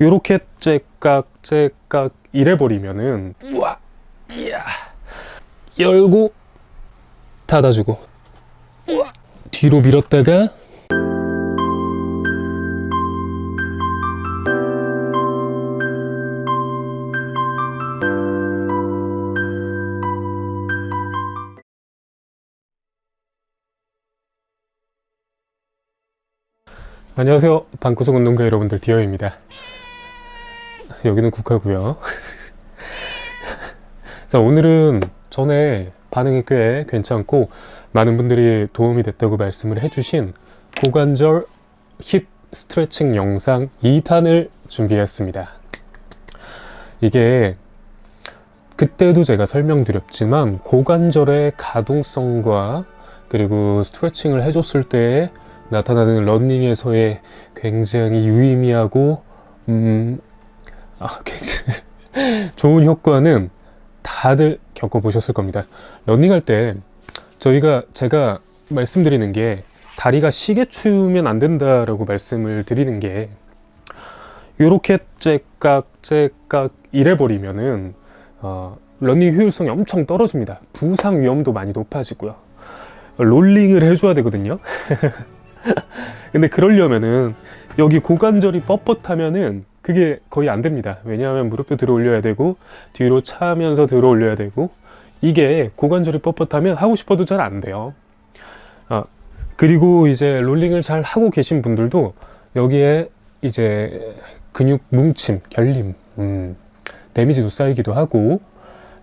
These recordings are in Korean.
요렇게 째깍 째깍 이래버리면은 우와 이야. 열고 닫아주고 우와 뒤로 밀었다가 안녕하세요. 방구석 운동가 여러분들 디어입니다 여기는 국화고요. 자 오늘은 전에 반응이 꽤 괜찮고 많은 분들이 도움이 됐다고 말씀을 해주신 고관절 힙 스트레칭 영상 2탄을 준비했습니다. 이게 그때도 제가 설명드렸지만 고관절의 가동성과 그리고 스트레칭을 해줬을 때 나타나는 런닝에서의 굉장히 유의미하고 음, 아, 굉장히 좋은 효과는 다들 겪어보셨을 겁니다. 런닝할 때 저희가 제가 말씀드리는 게 다리가 시계 추면 안 된다라고 말씀을 드리는 게 요렇게 째깍 째깍 이래 버리면은 어, 런닝 효율성이 엄청 떨어집니다. 부상 위험도 많이 높아지고요. 롤링을 해줘야 되거든요. 근데 그러려면은 여기 고관절이 뻣뻣하면은 그게 거의 안 됩니다. 왜냐하면 무릎도 들어 올려야 되고 뒤로 차면서 들어 올려야 되고 이게 고관절이 뻣뻣하면 하고 싶어도 잘 안 돼요. 아, 그리고 이제 롤링을 잘 하고 계신 분들도 여기에 이제 근육 뭉침, 결림, 음, 데미지도 쌓이기도 하고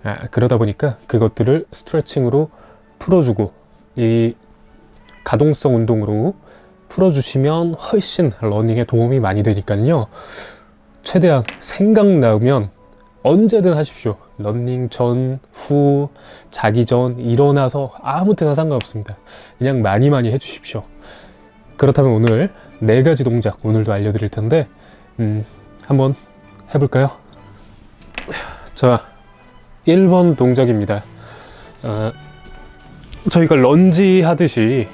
아, 그러다 보니까 그것들을 스트레칭으로 풀어주고 이 가동성 운동으로 풀어주시면 훨씬 러닝에 도움이 많이 되니까요. 최대한 생각나면 언제든 하십시오. 러닝 전, 후, 자기 전, 일어나서 아무 때나 상관없습니다. 그냥 많이 많이 해주십시오. 그렇다면 오늘 네 가지 동작 오늘도 알려드릴 텐데, 음, 한번 해볼까요? 자, 1번 동작입니다. 어, 저희가 런지 하듯이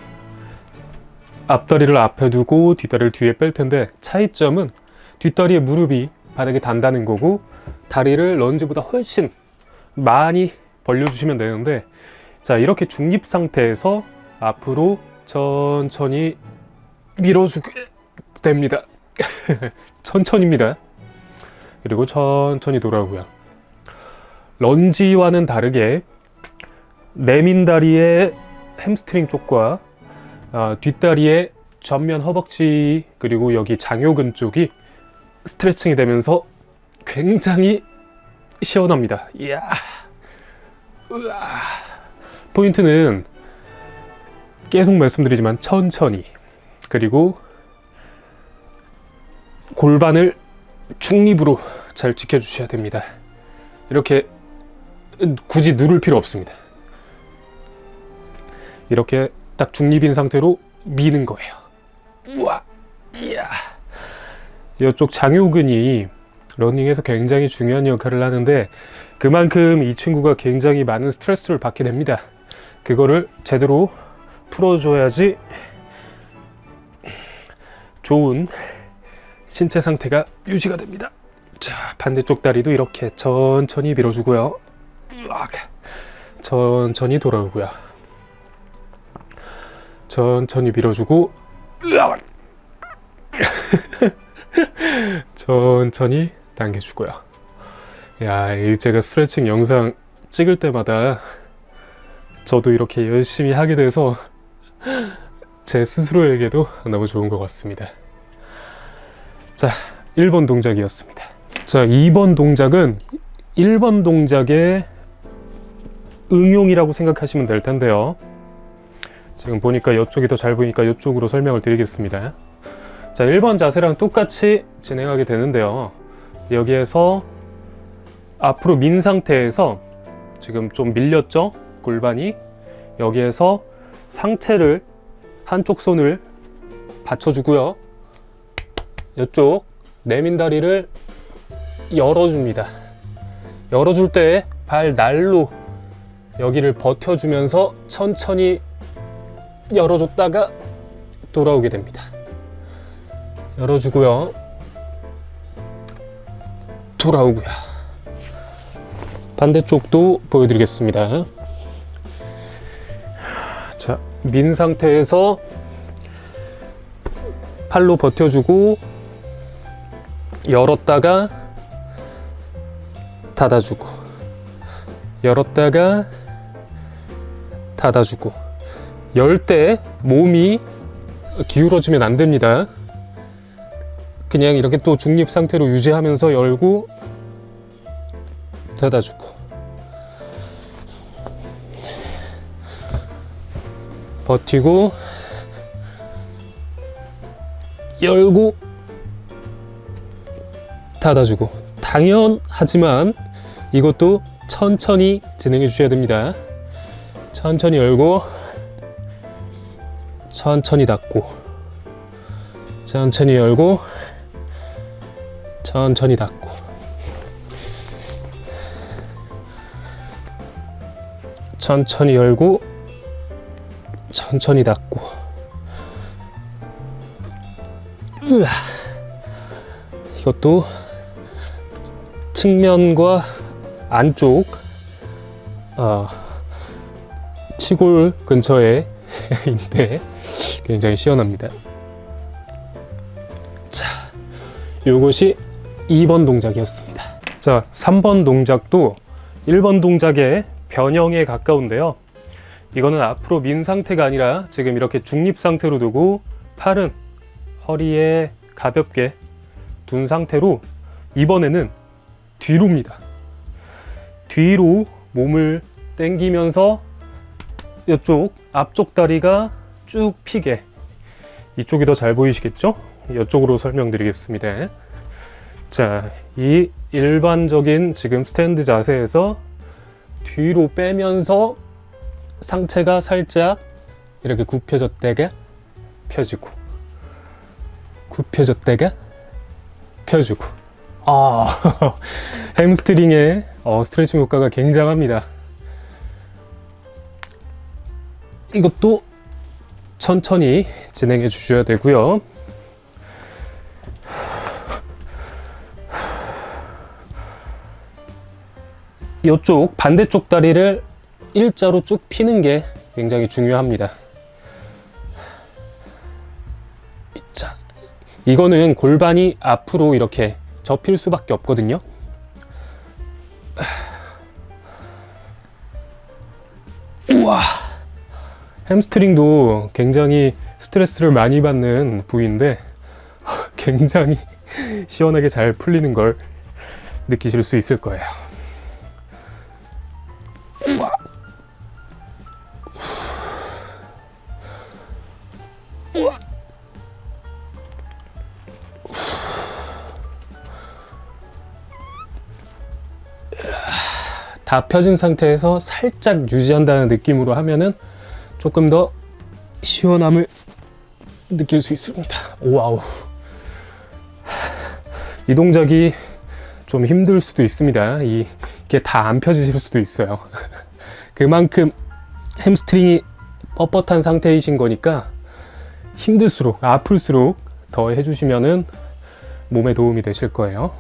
앞다리를 앞에 두고 뒷다리를 뒤에 뺄 텐데 차이점은 뒷다리의 무릎이 바닥에 단다는 거고 다리를 런지보다 훨씬 많이 벌려주시면 되는데 자 이렇게 중립 상태에서 앞으로 천천히 밀어주게 됩니다. 천천히입니다. 그리고 천천히 돌아오고요. 런지와는 다르게 내민 다리의 햄스트링 쪽과 어, 뒷다리의 전면 허벅지 그리고 여기 장요근 쪽이 스트레칭이 되면서 굉장히 시원합니다. 이야. 으아. 포인트는 계속 말씀드리지만 천천히 그리고 골반을 중립으로 잘 지켜주셔야 됩니다. 이렇게 굳이 누를 필요 없습니다. 이렇게 딱 중립인 상태로 미는 거예요. 우와, 이야. 이쪽 장요근이 러닝에서 굉장히 중요한 역할을 하는데 그만큼 이 친구가 굉장히 많은 스트레스를 받게 됩니다. 그거를 제대로 풀어줘야지 좋은 신체 상태가 유지가 됩니다. 자, 반대쪽 다리도 이렇게 천천히 밀어주고요. 천천히 돌아오고요. 천천히 밀어주고 천천히 당겨주고요. 야, 이 제가 스트레칭 영상 찍을 때마다 저도 이렇게 열심히 하게 돼서 제 스스로에게도 너무 좋은 것 같습니다. 자, 1번 동작이었습니다. 자, 2번 동작은 1번 동작의 응용이라고 생각하시면 될 텐데요. 지금 보니까 이쪽이 더 잘 보이니까 이쪽으로 설명을 드리겠습니다. 자, 1번 자세랑 똑같이 진행하게 되는데요. 여기에서 앞으로 민 상태에서 지금 좀 밀렸죠? 골반이. 여기에서 상체를 한쪽 손을 받쳐주고요. 이쪽 내민 다리를 열어줍니다. 열어줄 때 발 날로 여기를 버텨주면서 천천히 열어줬다가 돌아오게 됩니다. 열어주고요. 돌아오고요. 반대쪽도 보여드리겠습니다. 자, 민 상태에서 팔로 버텨주고 열었다가 닫아주고 열었다가 닫아주고 열 때 몸이 기울어지면 안 됩니다. 그냥 이렇게 또 중립 상태로 유지하면서 열고 닫아주고. 버티고 열고 닫아주고. 당연하지만 이것도 천천히 진행해 주셔야 됩니다. 천천히 열고 천천히 닫고. 천천히 열고 천천히 닫고 천천히 열고 천천히 닫고 으아. 이것도 측면과 안쪽 어, 치골 근처에 있는데 굉장히 시원합니다. 자, 요것이 2번 동작이었습니다. 자, 3번 동작도 1번 동작의 변형에 가까운데요. 이거는 앞으로 민 상태가 아니라 지금 이렇게 중립 상태로 두고 팔은 허리에 가볍게 둔 상태로 이번에는 뒤로입니다. 뒤로 몸을 당기면서 이쪽 앞쪽 다리가 쭉 피게 이쪽이 더 잘 보이시겠죠? 이쪽으로 설명드리겠습니다. 자, 이 일반적인 지금 스탠드 자세에서 뒤로 빼면서 상체가 살짝 이렇게 굽혀졌다가 펴지고 굽혀졌다가 펴주고 아 햄스트링의 어, 스트레칭 효과가 굉장합니다. 이것도 천천히 진행해 주셔야 되고요. 이쪽 반대쪽 다리를 일자로 쭉 피는 게 굉장히 중요합니다. 자, 이거는 골반이 앞으로 이렇게 접힐 수밖에 없거든요. 우와. 햄스트링도 굉장히 스트레스를 많이 받는 부위인데 굉장히 시원하게 잘 풀리는 걸 느끼실 수 있을 거예요. 다 펴진 상태에서 살짝 유지한다는 느낌으로 하면은 조금 더 시원함을 느낄 수 있습니다. 와우. 이 동작이 좀 힘들 수도 있습니다. 이- 이게 다 안 펴지실 수도 있어요. 그만큼 햄스트링이 뻣뻣한 상태이신 거니까 힘들수록, 아플수록 더 해주시면은 몸에 도움이 되실 거예요.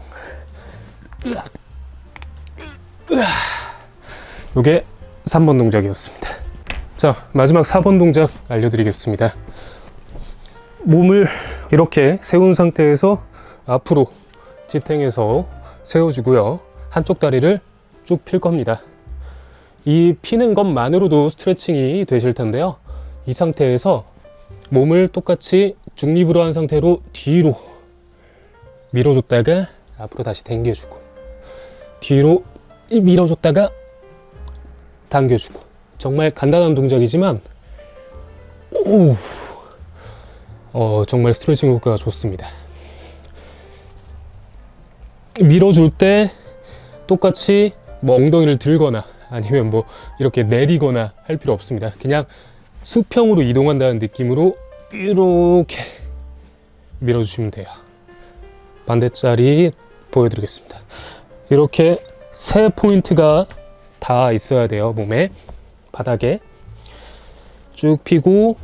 요게 3번 동작이었습니다. 자, 마지막 4번 동작 알려드리겠습니다. 몸을 이렇게 세운 상태에서 앞으로 지탱해서 세워주고요. 한쪽 다리를 쭉 필 겁니다. 이 피는 것만으로도 스트레칭이 되실 텐데요. 이 상태에서 몸을 똑같이 중립으로 한 상태로 뒤로 밀어줬다가 앞으로 다시 당겨주고 뒤로 밀어줬다가 당겨주고 정말 간단한 동작이지만 오, 어, 정말 스트레칭 효과가 좋습니다. 밀어줄 때 똑같이 뭐 엉덩이를 들거나 아니면 뭐 이렇게 내리거나 할 필요 없습니다. 그냥 수평으로 이동한다는 느낌으로 이렇게 밀어주시면 돼요. 반대짜리 보여드리겠습니다. 이렇게 세 포인트가 다 있어야 돼요. 몸에 바닥에 쭉 피고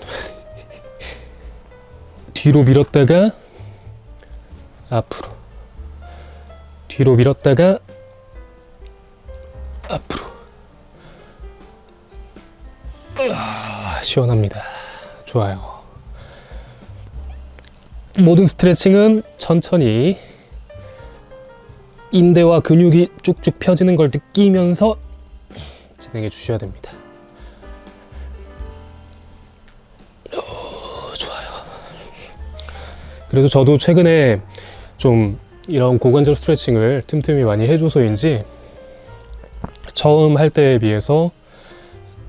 뒤로 밀었다가 앞으로 뒤로 밀었다가 앞으로 아, 시원합니다. 좋아요. 모든 스트레칭은 천천히 인대와 근육이 쭉쭉 펴지는 걸 느끼면서 진행해 주셔야 됩니다. 오, 좋아요. 그래도 저도 최근에 좀 이런 고관절 스트레칭을 틈틈이 많이 해줘서인지 처음 할 때에 비해서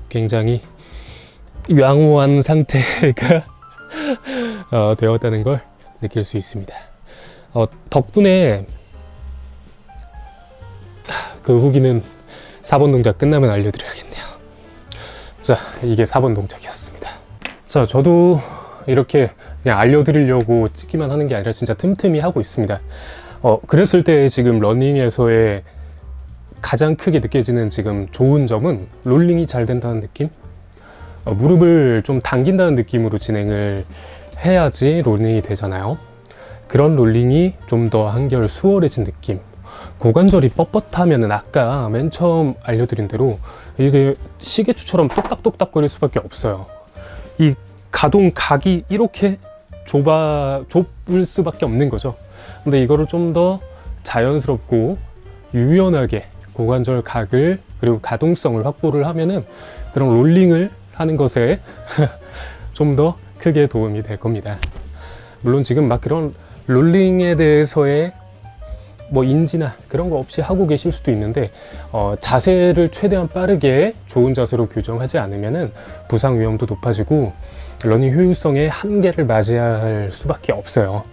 굉장히 양호한 상태가 어, 되었다는 걸 느낄 수 있습니다. 어, 덕분에 그 후기는 4번 동작 끝나면 알려드려야겠네요. 자, 이게 4번 동작이었습니다. 자, 저도 이렇게 그냥 알려드리려고 찍기만 하는 게 아니라 진짜 틈틈이 하고 있습니다. 어, 그랬을 때 지금 러닝에서의 가장 크게 느껴지는 지금 좋은 점은 롤링이 잘 된다는 느낌? 어, 무릎을 좀 당긴다는 느낌으로 진행을 해야지 롤링이 되잖아요. 그런 롤링이 좀 더 한결 수월해진 느낌. 고관절이 뻣뻣하면은 아까 맨 처음 알려드린 대로 이게 시계추처럼 똑딱똑딱 거릴 수밖에 없어요. 이 가동 각이 이렇게 좁아 좁을 수밖에 없는 거죠. 근데 이거를 좀 더 자연스럽고 유연하게 고관절 각을 그리고 가동성을 확보를 하면은 그런 롤링을 하는 것에 좀 더 크게 도움이 될 겁니다. 물론 지금 막 그런 롤링에 대해서의 뭐 인지나 그런 거 없이 하고 계실 수도 있는데 어, 자세를 최대한 빠르게 좋은 자세로 교정하지 않으면은 부상 위험도 높아지고 러닝 효율성의 한계를 맞이해야 할 수밖에 없어요.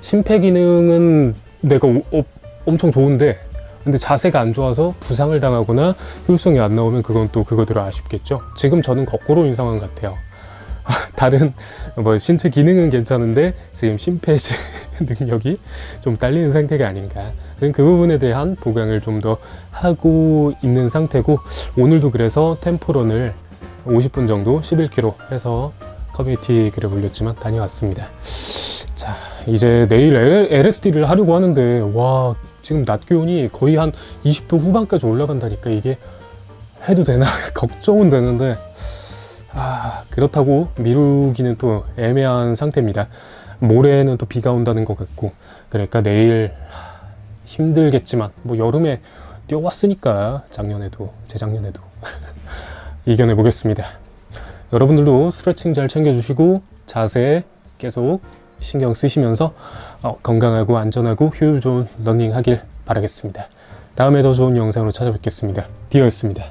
심폐 기능은 내가 오- 오- 엄청 좋은데 근데 자세가 안 좋아서 부상을 당하거나 효율성이 안 나오면 그건 또 그거대로 아쉽겠죠. 지금 저는 거꾸로인 상황 같아요. 다른 뭐 신체 기능은 괜찮은데 지금 심폐지 능력이 좀 딸리는 상태가 아닌가. 그 부분에 대한 보강을 좀 더 하고 있는 상태고 오늘도 그래서 템포런을 50분 정도 11km 해서 커뮤니티 글에 올렸지만 다녀왔습니다. 자 이제 내일 LSD를 하려고 하는데 와 지금 낮 기온이 거의 한 20도 후반까지 올라간다니까 이게 해도 되나 걱정은 되는데 아 그렇다고 미루기는 또 애매한 상태입니다. 모레는 또 비가 온다는 것 같고 그러니까 내일 하, 힘들겠지만 뭐 여름에 뛰어왔으니까 작년에도 재작년에도 이겨내 보겠습니다. 여러분들도 스트레칭 잘 챙겨주시고 자세 계속 신경 쓰시면서 어, 건강하고 안전하고 효율 좋은 러닝 하길 바라겠습니다. 다음에 더 좋은 영상으로 찾아뵙겠습니다. 디어였습니다.